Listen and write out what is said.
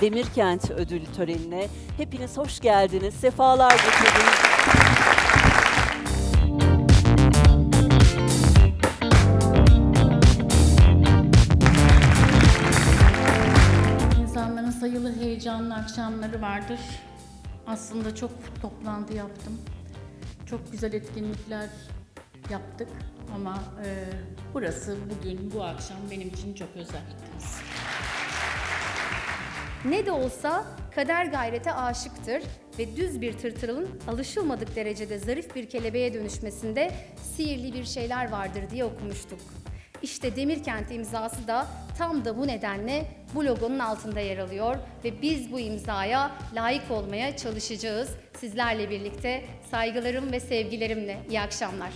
Demirkent ödül törenine hepiniz hoş geldiniz. Sefalar getirdiniz. İnsanların sayılı heyecanlı akşamları vardır. Aslında çok toplantı yaptım. Çok güzel etkinlikler yaptık ama e, burası bugün, bu akşam benim için çok özel. Ne de olsa kader gayrete aşıktır ve düz bir tırtırın alışılmadık derecede zarif bir kelebeğe dönüşmesinde sihirli bir şeyler vardır diye okumuştuk. İşte Demirkent imzası da tam da bu nedenle bu logonun altında yer alıyor ve biz bu imzaya layık olmaya çalışacağız. Sizlerle birlikte saygılarım ve sevgilerimle. İyi akşamlar.